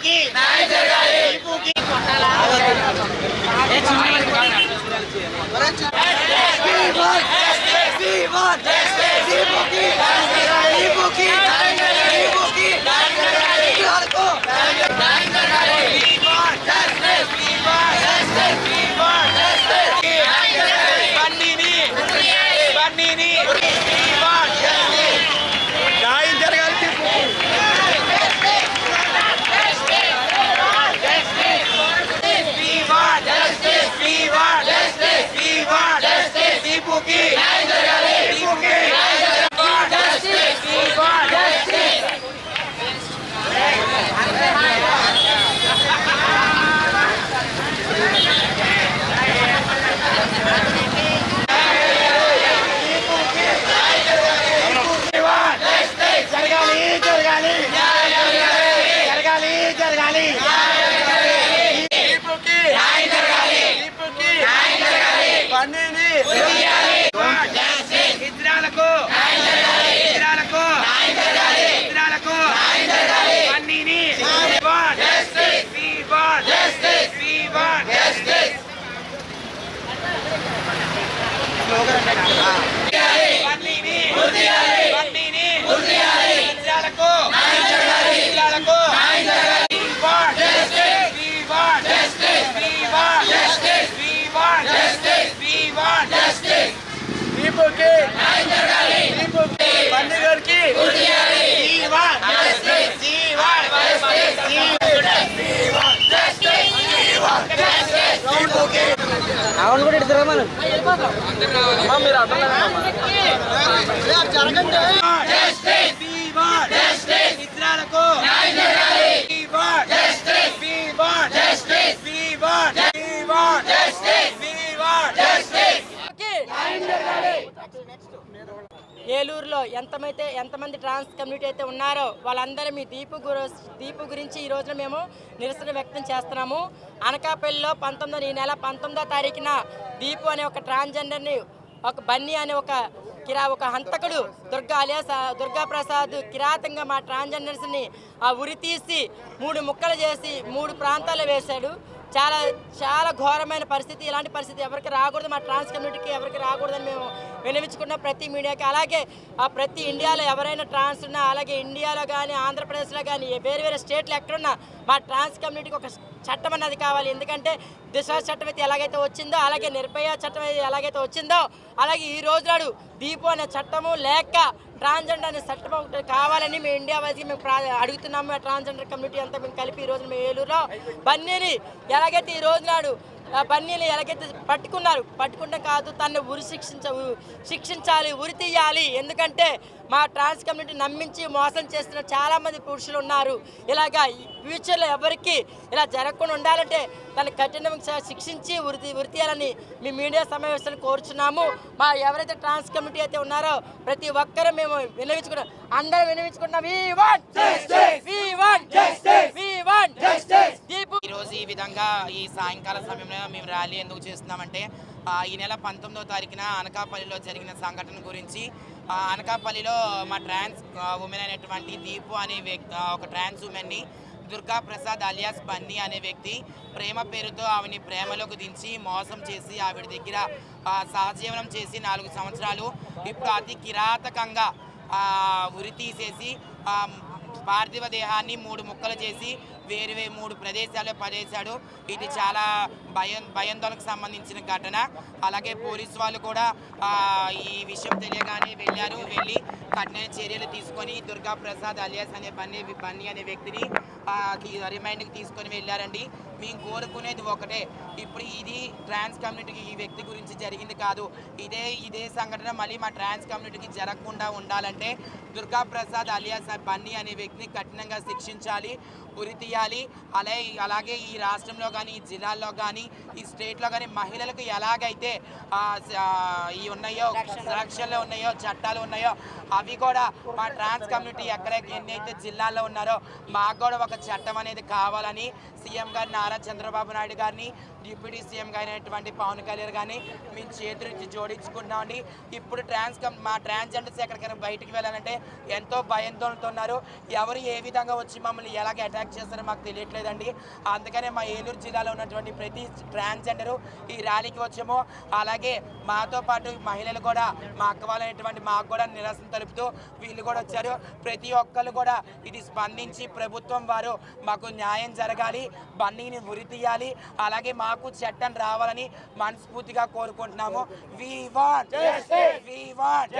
దీపుకి దీపుకి న్యాయం ఇతరాలకు ఇతరాలకు ఇతరాలకు పన్నీని We want అవును కూడా ఇద్దరు మనం మీరు అర్థం జరగండి నిద్రాలకు ఏలూరులో ఎంతమైతే ఎంతమంది ట్రాన్స్ కమ్యూనిటీ అయితే ఉన్నారో వాళ్ళందరూ మీ దీపు గురు దీపు గురించి ఈ రోజున మేము నిరసన వ్యక్తం చేస్తున్నాము. అనకాపల్లిలో పంతొమ్మిదో ఈ నెల పంతొమ్మిదో తారీఖున దీపు అనే ఒక ట్రాన్స్జెండర్ని ఒక బన్నీ అనే ఒక కిరా ఒక హంతకుడు దుర్గా అలియాస్ దుర్గా ప్రసాద్ కిరాతంగా మా ట్రాన్స్జెండర్స్ని ఆ ఉరి తీసి మూడు ముక్కలు చేసి మూడు ప్రాంతాలు వేశాడు. చాలా చాలా ఘోరమైన పరిస్థితి. ఇలాంటి పరిస్థితి ఎవరికి రాకూడదు. మా ట్రాన్స్ కమ్యూనిటీకి ఎవరికి రాకూడదని మేము వినిపించుకున్నాం ప్రతి మీడియాకి. అలాగే ఆ ప్రతి ఇండియాలో ఎవరైనా ట్రాన్స్ ఉన్నా అలాగే ఇండియాలో కానీ ఆంధ్రప్రదేశ్లో కానీ వేరే వేరే స్టేట్లు ఎక్కడున్నా మా ట్రాన్స్ కమ్యూనిటీకి ఒక చట్టం అన్నది కావాలి. ఎందుకంటే దిశ చట్టం అయితే ఎలాగైతే వచ్చిందో అలాగే నిర్భయ చట్టం అయితే ఎలాగైతే వచ్చిందో అలాగే ఈ రోజు నాడు దీపు అనే చట్టము లేక ట్రాన్స్జెండర్ అనే చట్టం ఒకటి కావాలని మేము ఇండియా వైజ్కి మేము ప్రా- అడుగుతున్నాము. ట్రాన్స్జెండర్ కమ్యూనిటీ అంతా మేము కలిపి ఈ రోజు మేము ఏలూరులో. బన్నీని ఎలాగైతే ఈ రోజు నాడు ఆ ఎలాగైతే పట్టుకున్నారు. పట్టుకుంటే కాదు తను ఉరి శిక్షించ శిక్షించాలి ఉరి తీయాలి. ఎందుకంటే మా ట్రాన్స్ కమ్యూనిటీ నమ్మించి మోసం చేస్తున్న చాలామంది పురుషులు ఉన్నారు. ఇలాగా ఫ్యూచర్లో ఎవరికి ఇలా జరగకుండా ఉండాలంటే తను కఠినంగా శిక్షించి ఉరి తీ- ఉరి తీయాలని మీ మీడియా సమావేశాలు కోరుచున్నాము. మా ఎవరైతే ట్రాన్స్ కమ్యూనిటీ అయితే ఉన్నారో ప్రతి ఒక్కరూ మేము వినవించుకున్నాం అందరూ వినవించుకున్నాం we want we want we want Deepu ఈరోజు ఈ విధంగా ఈ సాయంకాల సమయంలో మేము ర్యాలీ ఎందుకు చేస్తున్నామంటే ఆ, ఈ నెల పంతొమ్మిదో తారీఖున అనకాపల్లిలో జరిగిన సంఘటన గురించి. అనకాపల్లిలో మా ట్రాన్స్ ఉమెన్ అయినటువంటి దీపు అనే వ్యక్తి ఒక ట్రాన్స్ ఉమెన్ని దుర్గా ప్రసాద్ అలియాస్ బన్నీ అనే వ్యక్తి ప్రేమ పేరుతో ఆవిని ప్రేమలోకి దించి మోసం చేసి ఆవిడ దగ్గర సహజీవనం చేసి నాలుగు సంవత్సరాలు ఇప్పుడు అతి కిరాతకంగా ఉరి తీసేసి పార్థివ దేహాన్ని మూడు ముక్కలు చేసి వేరు వేరు మూడు ప్రదేశాల్లో పడేశాడు. ఇది చాలా భయం భయాందోళనకు సంబంధించిన ఘటన. అలాగే పోలీసు వాళ్ళు కూడా ఈ విషయం తెలియగానే వెళ్ళారు. వెళ్ళి కఠిన చర్యలు తీసుకొని దుర్గా ప్రసాద్ అలియాస్ అనే బన్నీ బన్నీ అనే వ్యక్తిని రిమైండ్కి తీసుకొని వెళ్ళారండి. మేము కోరుకునేది ఒకటే ఇప్పుడు ఇది ట్రాన్స్ కమ్యూనిటీకి ఈ వ్యక్తి గురించి జరిగింది కాదు. ఇదే ఇదే సంఘటన మళ్ళీ మా ట్రాన్స్ కమ్యూనిటీకి జరగకుండా ఉండాలంటే దుర్గా ప్రసాద్ అలియాస్ బన్నీ అనే వ్యక్తిని కఠినంగా శిక్షించాలి. ఉరి చేయాలి. అలాగే అలాగే ఈ రాష్ట్రంలో కానీ ఈ జిల్లాల్లో కానీ ఈ స్టేట్లో కానీ మహిళలకు ఎలాగైతే ఈ ఉన్నాయో రక్షణలు ఉన్నాయో చట్టాలు ఉన్నాయో అవి కూడా మా ట్రాన్స్ కమ్యూనిటీ ఎక్కడ ఎన్ని అయితే జిల్లాల్లో ఉన్నారో మాకు కూడా ఒక చట్టం అనేది కావాలని సీఎం గారి నారా చంద్రబాబు నాయుడు గారిని డిప్యూటీ సీఎం గారైనటువంటి పవన్ కళ్యాణ్ గారిని మేము చేతులెత్తి జోడించుకుంటున్నామండి. ఇప్పుడు ట్రాన్స్ మా ట్రాన్స్జెండర్స్ ఎక్కడికైనా బయటికి వెళ్ళాలంటే ఎంతో భయంతోతో ఉన్నారు ఎవరు ఏ విధంగా వచ్చి మమ్మల్ని ఎలాగ అటాక్ చేస్తారో మాకు తెలియట్లేదండి. అందుకనే మా ఏలూరు జిల్లాలో ఉన్నటువంటి ప్రతి ట్రాన్స్జెండరు ఈ ర్యాలీకి వచ్చాము. అలాగే మాతో పాటు మహిళలు కూడా మా అక్క వాళ్ళైనటువంటి మాకు కూడా నిరసన తెలుపుతూ వీళ్ళు కూడా వచ్చారు. ప్రతి ఒక్కరు కూడా ఇది స్పందించి ప్రభుత్వం వారు మాకు న్యాయం జరగాలి బన్నీని ఉరి తీయాలి అలాగే మాకు చట్టం రావాలని మనస్ఫూర్తిగా కోరుకుంటున్నాము. వి వాంట్ వి వాంట్